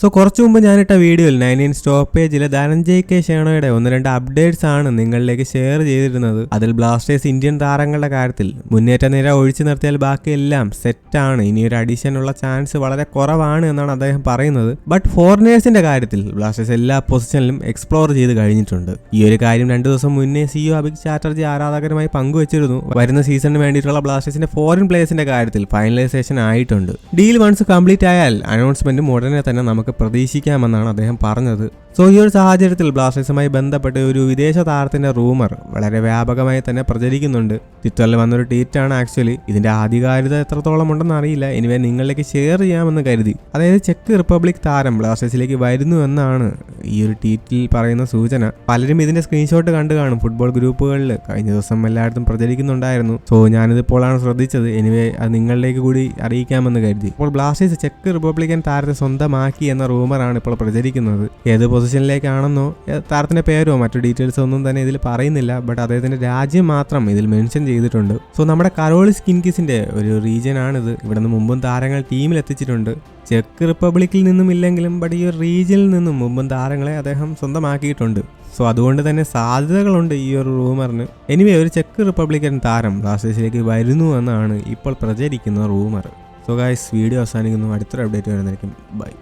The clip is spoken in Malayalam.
സോ കുറച്ച് മുമ്പ് ഞാനിട്ട വീഡിയോയിൽ നയൻ ഇൻ സ്റ്റോപ്പേജിലെ ധനഞ്ജയ് കെ ഷേണോയുടെ ഒന്ന് രണ്ട് അപ്ഡേറ്റ്സ് ആണ് നിങ്ങളിലേക്ക് ഷെയർ ചെയ്തിരുന്നത്. അതിൽ ബ്ലാസ്റ്റേഴ്സ് ഇന്ത്യൻ താരങ്ങളുടെ കാര്യത്തിൽ മുന്നേറ്റ നിര ഒഴിച്ചു നിർത്തിയാൽ ബാക്കിയെല്ലാം സെറ്റാണ് ഇനി ഒരു അഡീഷനുള്ള ചാൻസ് വളരെ കുറവാണ് എന്നാണ് അദ്ദേഹം പറയുന്നത്. ബട്ട് ഫോറിനേഴ്സിന്റെ കാര്യത്തിൽ ബ്ലാസ്റ്റേഴ്സ് എല്ലാ പൊസിഷനിലും എക്സ്പ്ലോർ ചെയ്ത് കഴിഞ്ഞിട്ടുണ്ട്. ഈ ഒരു കാര്യം രണ്ടു ദിവസം മുന്നേ സിഇഒ അഭിക് ചാറ്റർജി ആരാധകരുമായി പങ്കുവച്ചിരുന്നു. വരുന്ന സീസണിന് വേണ്ടിയിട്ടുള്ള ബ്ലാസ്റ്റേഴ്സിന്റെ ഫോറിൻ പ്ലേയേഴ്സിന്റെ കാര്യത്തിൽ ഫൈനലൈസേഷൻ ആയിട്ടുണ്ട്. ഡീൽ വൺസ് കംപ്ലീറ്റ് ആയാൽ അനൗൺസ്മെന്റും ഉടനെ തന്നെ നമുക്ക് പ്രതീക്ഷിക്കാമെന്നാണ് അദ്ദേഹം പറഞ്ഞത്. സോ ഈ ഒരു സാഹചര്യത്തിൽ ബ്ലാസ്റ്റേഴ്സുമായി ബന്ധപ്പെട്ട് ഒരു വിദേശ താരത്തിന്റെ റൂമർ വളരെ വ്യാപകമായി തന്നെ പ്രചരിക്കുന്നുണ്ട്. ട്വിറ്ററിൽ വന്നൊരു ട്വീറ്റാണ് ആക്ച്വലി. ഇതിന്റെ ആധികാരികത എത്രത്തോളം ഉണ്ടെന്ന് അറിയില്ല. എനിവേ നിങ്ങളിലേക്ക് ഷെയർ ചെയ്യാമെന്ന് കരുതി. അതായത് ചെക്ക് റിപ്പബ്ലിക് താരം ബ്ലാസ്റ്റേഴ്സിലേക്ക് വരുന്നു എന്നാണ് ഈ ഒരു ട്വീറ്റിൽ പറയുന്ന സൂചന. പലരും ഇതിന്റെ സ്ക്രീൻഷോട്ട് കണ്ടു കാണും. ഫുട്ബോൾ ഗ്രൂപ്പുകളിൽ കഴിഞ്ഞ ദിവസം എല്ലായിടത്തും പ്രചരിക്കുന്നുണ്ടായിരുന്നു. സോ ഞാനിതിപ്പോഴാണ് ശ്രദ്ധിച്ചത്. എനിവേ അത് നിങ്ങളിലേക്ക് കൂടി അറിയിക്കാമെന്ന് കരുതി. അപ്പോൾ ബ്ലാസ്റ്റേഴ്സ് ചെക്ക് റിപ്പബ്ലിക്കൻ താരത്തെ സ്വന്തമാക്കി എന്ന റൂമറാണ് ഇപ്പോൾ പ്രചരിക്കുന്നത്. ഏത് പൊസിഷനിലേക്കാണെന്നോ താരത്തിന്റെ പേരോ മറ്റു ഡീറ്റെയിൽസോ ഒന്നും തന്നെ ഇതിൽ പറയുന്നില്ല. ബട്ട് അദ്ദേഹത്തിന്റെ രാജ്യം മാത്രം ഇതിൽ മെൻഷൻ ചെയ്തിട്ടുണ്ട്. സോ നമ്മുടെ കരോളിസ് കിൻകിസിന്റെ ഒരു റീജിയൻ ആണിത് ഇവിടെ നിന്ന് മുമ്പും താരങ്ങൾ ടീമിൽ എത്തിച്ചിട്ടുണ്ട്. ചെക്ക് റിപ്പബ്ലിക്കിൽ നിന്നും ഇല്ലെങ്കിലും ബട്ട് ഈ ഒരു റീജിയനിൽ നിന്നും മുമ്പും താരങ്ങളെ അദ്ദേഹം സ്വന്തമാക്കിയിട്ടുണ്ട്. സോ അതുകൊണ്ട് തന്നെ സാധ്യതകളുണ്ട് ഈ ഒരു റൂമറിന്. എനിവേ ഒരു ചെക്ക് റിപ്പബ്ലിക്കൻ താരം ബ്ലാസ്റ്റേഴ്സിലേക്ക് വരുന്നു എന്നാണ് ഇപ്പോൾ പ്രചരിക്കുന്ന റൂമർ. സോ ഗായ്സ് വീഡിയോ അവസാനിക്കുന്നു. അടുത്തൊരു അപ്ഡേറ്റ് വരുന്നതായിരിക്കും. ബൈ.